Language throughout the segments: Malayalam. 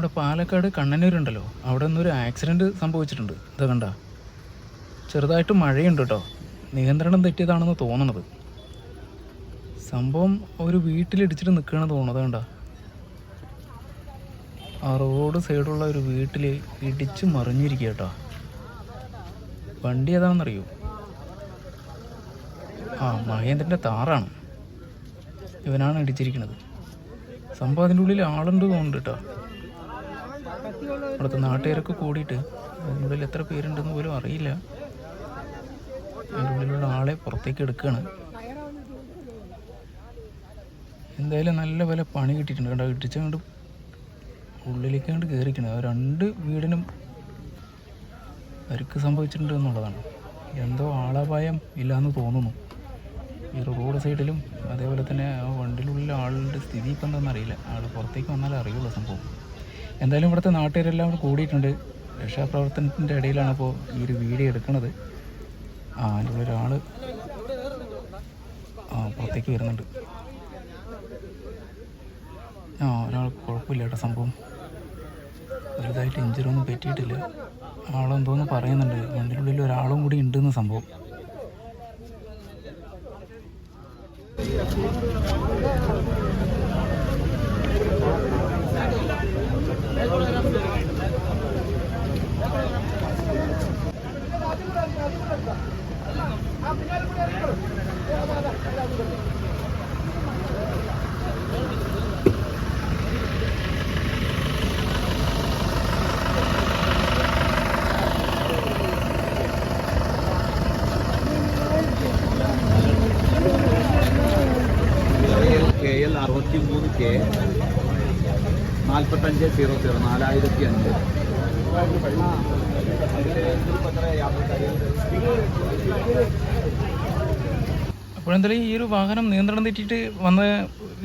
നമ്മുടെ പാലക്കാട് കണ്ണനൂരുണ്ടല്ലോ അവിടെ നിന്നൊരു ആക്സിഡന്റ് സംഭവിച്ചിട്ടുണ്ട്. ഇതാ കണ്ട. ചെറുതായിട്ട് മഴയുണ്ട് കേട്ടോ. നിയന്ത്രണം തെറ്റിയതാണെന്ന് തോന്നണത്. സംഭവം ഒരു വീട്ടിലിടിച്ചിട്ട് നിൽക്കുകയാണ് തോന്നുന്നത്. കണ്ട. ആ റോഡ് സൈഡുള്ള ഒരു വീട്ടിൽ ഇടിച്ച് മറിഞ്ഞിരിക്കുക കേട്ടോ. വണ്ടി ഏതാണെന്നറിയോ? ആ മഹേന്ദ്രന്റെ താറാണ്. ഇവനാണ് ഇടിച്ചിരിക്കുന്നത് സംഭവം അതിന്റെ ഉള്ളിൽ ആളുണ്ട് തോന്നുന്നുണ്ട് കേട്ടോ. അവിടുത്തെ നാട്ടുകാരൊക്കെ കൂടിയിട്ട് അതിനുള്ളിൽ എത്ര പേരുണ്ടെന്ന് പോലും അറിയില്ല. അതിന്റെ ഉള്ളിലുള്ള ആളെ പുറത്തേക്ക് എടുക്കുകയാണ്. എന്തായാലും നല്ല പോലെ പണി കിട്ടിയിട്ടുണ്ട് കേട്ടോ. ഇടിച്ചങ്ങോട്ട് ഉള്ളിലേക്ക് കണ്ട് കയറിക്കണം ആ രണ്ട് വീടിനും അരുക്ക് സംഭവിച്ചിട്ടുണ്ട് എന്നുള്ളതാണ്. എന്തോ ആളപായം ഇല്ലയെന്ന് തോന്നുന്നു. ഈ റോഡ് സൈഡിലും അതേപോലെ തന്നെ ആ വണ്ടിയിലുള്ള ആളുടെ സ്ഥിതി ഇപ്പം എന്താണെന്ന് അറിയില്ല. ആൾ പുറത്തേക്ക് വന്നാലേ അറിയുള്ളൂ സംഭവം. എന്തായാലും ഇവിടുത്തെ നാട്ടുകാരെല്ലാം കൂടെ കൂടിയിട്ടുണ്ട്. രക്ഷാപ്രവർത്തനത്തിന്റെ ഇടയിലാണ് ഇപ്പോൾ ഈ ഒരു വീഡിയോ എടുക്കുന്നത്. ആ അതിന്റെ ഒരാൾ ആ പുറത്തേക്ക് വരുന്നുണ്ട്. ആ ഒരാൾ കുഴപ്പമില്ല കേട്ടോ സംഭവം. വലുതായിട്ട് ഇഞ്ചറി ഒന്നും പറ്റിയിട്ടില്ല. ആളെന്തോന്ന് പറയുന്നുണ്ട്. വണ്ടിയുടെ ഒരാളും കൂടി ഉണ്ടെന്ന് സംഭവം. കെ എൽ അറുപത്തി മൂന്ന് കെ നാൽപ്പത്തഞ്ച് സീറോ സീറോ നാലായിരത്തി അഞ്ച്. അപ്പോഴെന്തായാലും ഈ ഒരു വാഹനം നിയന്ത്രണം തെറ്റിയിട്ട് വന്ന്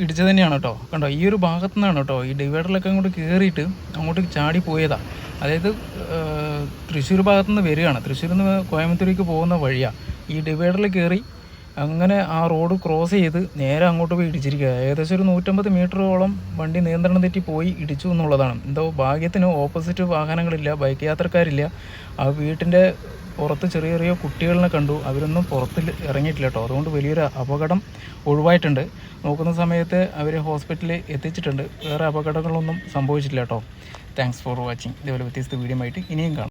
ഇടിച്ചത് തന്നെയാണ് കേട്ടോ. കണ്ടോ ഈ ഒരു ഭാഗത്തു നിന്നാണ് കേട്ടോ. ഈ ഡിവൈഡറിലൊക്കെ അങ്ങോട്ട് കയറിയിട്ട് അങ്ങോട്ട് ചാടി പോയതാ. അതായത് തൃശ്ശൂർ ഭാഗത്തു നിന്ന് വരികയാണ്. തൃശ്ശൂരിൽ നിന്ന് കോയമ്പത്തൂരേക്ക് പോകുന്ന വഴിയാണ് ഈ ഡിവൈഡറിൽ കയറി അങ്ങനെ ആ റോഡ് ക്രോസ് ചെയ്ത് നേരെ അങ്ങോട്ട് പോയി ഇടിച്ചിരിക്കുക. ഏകദേശം ഒരു നൂറ്റമ്പത് മീറ്ററോളം വണ്ടി നിയന്ത്രണം തെറ്റി പോയി ഇടിച്ചു എന്നുള്ളതാണ്. എന്തോ ഭാഗ്യത്തിന് ഓപ്പോസിറ്റ് വാഹനങ്ങളില്ല ബൈക്ക് യാത്രക്കാരില്ല. ആ വീട്ടിന്റെ പുറത്ത് ചെറിയ ചെറിയ കുട്ടികളിനെ കണ്ടു. അവരൊന്നും പുറത്തിൽ ഇറങ്ങിയിട്ടില്ല കേട്ടോ. അതുകൊണ്ട് വലിയൊരു അപകടം ഒഴിവായിട്ടുണ്ട്. നോക്കുന്ന സമയത്ത് അവർ ഹോസ്പിറ്റലിൽ എത്തിച്ചിട്ടുണ്ട്. വേറെ അപകടങ്ങളൊന്നും സംഭവിച്ചിട്ടില്ല കേട്ടോ. താങ്ക്സ് ഫോർ വാച്ചിങ് ഇതേപോലെ വ്യത്യസ്ത വീഡിയോ ആയിട്ട് ഇനിയും കാണാം.